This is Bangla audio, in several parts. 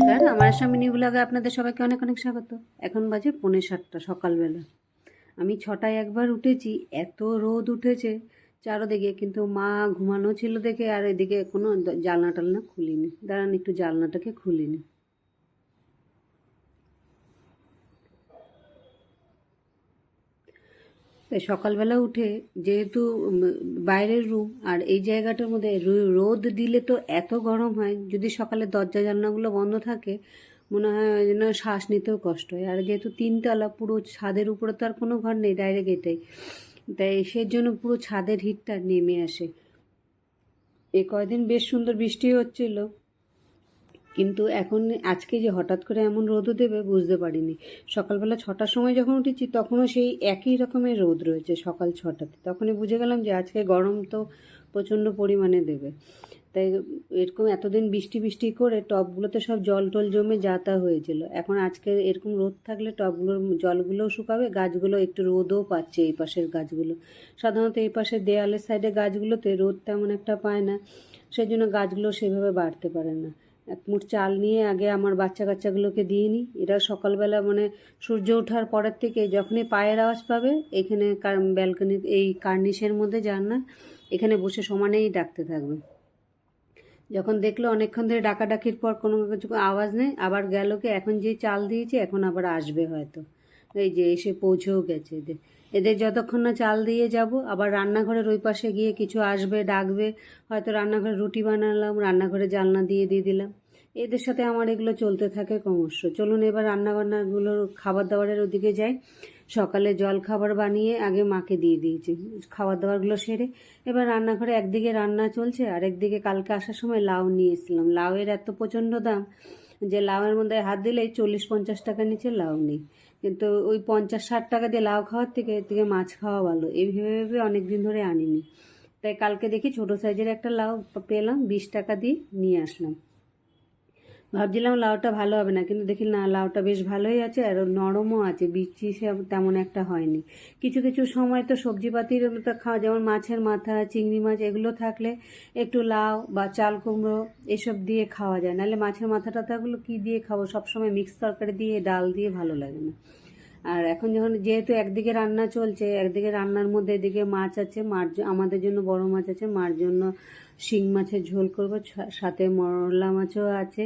নমস্কার। আমার স্বামী নিউলাগে আপনাদের সবাইকে অনেক অনেক স্বাগত। এখন বাজে পৌনে সাতটা, সকালবেলা। আমি ছটায় একবার উঠেছি, এত রোদ উঠেছে চারোদিকে, কিন্তু মা ঘুমানো ছিল দেখে আর এদিকে কোনো জালনা টালনা খুলিনি। দাঁড়ান, একটু জালনাটাকে খুলিনি। তাই সকালবেলা উঠে যেহেতু বাইরের রুম আর এই জায়গাটার মধ্যে রোদ দিলে তো এত গরম হয়, যদি সকালে দরজা জানলাগুলো বন্ধ থাকে, মনে হয় যেন শ্বাস নিতেও কষ্ট হয়। আর যেহেতু তিনতলা, পুরো ছাদের উপরে তো আর কোনো ঘর নেই ডাইরেক্ট এটাই তাই সেই জন্য পুরো ছাদের হিটটা নেমে আসে। এই কয়দিন বেশ সুন্দর বৃষ্টি হচ্ছিল। কিন্তু এখন আজকে যে হঠাৎ করে এমন রোদও দেবে বুঝতে পারিনি। সকালবেলা ছটার সময় যখন উঠেছি, তখনও সেই একই রকমের রোদ রয়েছে সকাল ছটাতে। তখনই বুঝে গেলাম যে আজকে গরম তো প্রচণ্ড পরিমাণে দেবে। তাই এরকম এতদিন বৃষ্টি বৃষ্টি করে টবগুলোতে সব জল টল জমে যাতা হয়েছিল। এখন আজকে এরকম রোদ থাকলে টবগুলোর জলগুলোও শুকাবে, গাছগুলো একটু রোদও পাচ্ছে এই পাশের গাছগুলো। সাধারণত এই পাশের দেয়ালের সাইডে গাছগুলোতে রোদ তেমন একটা পায় না সেই জন্য গাছগুলো সেভাবে বাড়তে পারে না। এক মুঠ চাল নিয়ে আগে আমার বাচ্চা কাচ্চাগুলোকে দিয়ে নিই। এরা সকালবেলা মানে সূর্য ওঠার পরের থেকে যখনই পায়ের আওয়াজ পাবে, এখানে ব্যালকনি এই কার্নিশের মধ্যে যান না, এখানে বসে সমানেই ডাকতে থাকবে। যখন দেখল অনেকক্ষণ ধরে ডাকাডাকির পর কোনো কিছু আওয়াজ নেই, আবার গেল কি এখন যে চাল দিয়েছে, এখন আবার আসবে হয়তো। এই যে এসে পৌঁছেও গেছে। এদের যতক্ষণ না চাল দিয়ে যাব, আবার রান্নাঘরের ওই পাশে গিয়ে কিছু আসবে, ডাকবে, হয়তো রান্নাঘরে রুটি বানালাম, রান্নাঘরে জালনা দিয়ে দিয়ে দিলাম। এদের সাথে আমার এগুলো চলতে থাকে ক্রমশ। চলুন এবার রান্নাবান্নাগুলোর খাবার দাবারের ওদিকে যাই। সকালে জল খাবার বানিয়ে আগে মাকে দিয়ে দিয়েছি। খাবার দাবারগুলো সেরে এবার রান্নাঘরে একদিকে রান্না চলছে আর একদিকে কালকে আসার সময় লাউ নিয়ে এসেছিলাম। লাউয়ের এত প্রচণ্ড দাম যে লাউয়ের মধ্যে হাত দিলেই চল্লিশ পঞ্চাশ টাকার নিচে লাউ নেই। কিন্তু ওই পঞ্চাশ, ষাট টাকা দিয়ে লাউ খাওয়ার থেকে থেকে মাছ খাওয়া ভালো। এই ভেবে ভেবে অনেক দিন ধরে আনিনি। তাই কালকে দেখি ছোটো সাইজের একটা লাউ পেলাম, বিশ টাকা দিয়ে নিয়ে আসলাম। ভাবছিলাম লাউটা ভালো হবে না, কিন্তু দেখি না, লাউটা বেশ ভালোই আছে আর নরমও আছে, বিচি সে তেমন একটা হয়নি। কিছু কিছু সময় তো সবজিপাতির খাওয়া যেমন মাছের মাথা, চিংড়ি মাছ, এগুলো থাকলে একটু লাউ বা চাল কুমড়ো এসব দিয়ে খাওয়া যায়। নাহলে মাছের মাথা টাথাগুলো কী দিয়ে খাব? সবসময় মিক্স তরকারি দিয়ে, ডাল দিয়ে ভালো লাগে না। আর এখন যখন যেহেতু একদিকে রান্না চলছে, একদিকে রান্নার মধ্যে এদিকে মাছ আছে, মার আমাদের জন্য বড় মাছ আছে, মার জন্য শিং মাছের ঝোল করব সাথে মরলা মাছও আছে।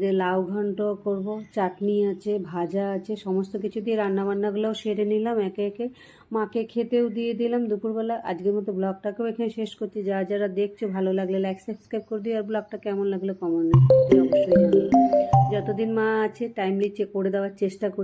যে লাউ ঘন্ট করব, চাটনি আছে, ভাজা আছে, সমস্ত কিছু দিয়ে রান্না বান্নাগুলোও সেরে নিলাম, একে একে মাকে খেতেও দিয়ে দিলাম। দুপুরবেলা আজকের মতো ব্লগটাকেও এখানে শেষ করছি। যা যারা দেখছ, ভালো লাগলে লাইক সাবস্ক্রাইব করে দিই আর ব্লগটা কেমন লাগল কমন অবশ্যই জানি যতদিন মা আছে টাইমলি চেক করে দেওয়ার চেষ্টা করি।